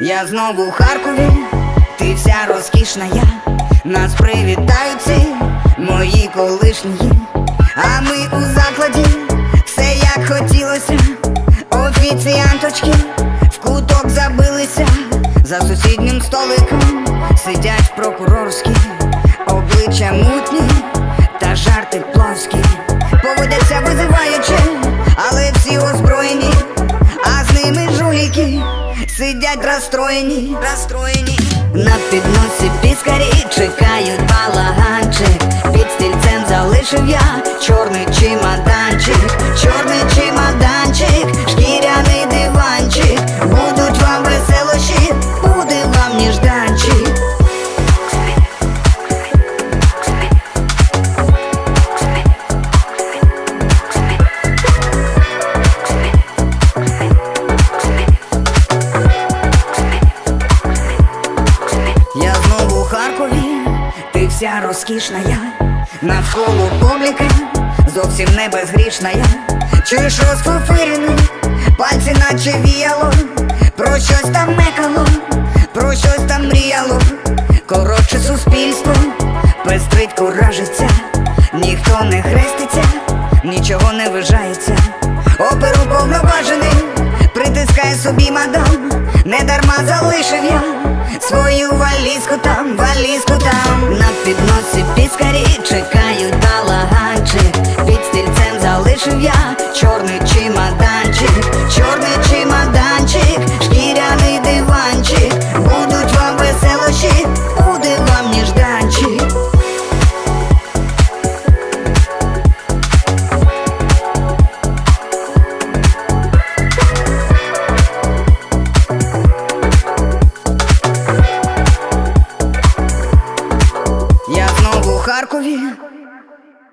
Я знову у Харкові, ти вся розкішна я. Нас привітають ці мої колишні. А ми у закладі, все як хотілося. Офіціанточки в куток забилися. За сусіднім столиком сидять прокурорські. Обличчя мутні жарти плоскі Поводяться визиваючи, але всі озброєні. А з ними жуліки сидять розстроєні, розстроєні. На підносі піскарі чекають балаганчик. Під стільцем залишив я чорний чемоданчик. Чорний чемоданчик, вся розкішна я. Навколо публіки, зовсім не безгрішна я. Чуєш розфуфирений, пальці наче віяло. Про щось там мекало, про щось там мріяло. Коротше суспільство, пестрить куражиться Ніхто не хреститься, нічого не вижається. Оперу повноважений, притискає собі мадам. Не дарма залишив я свою валізку там, валізку Харкові,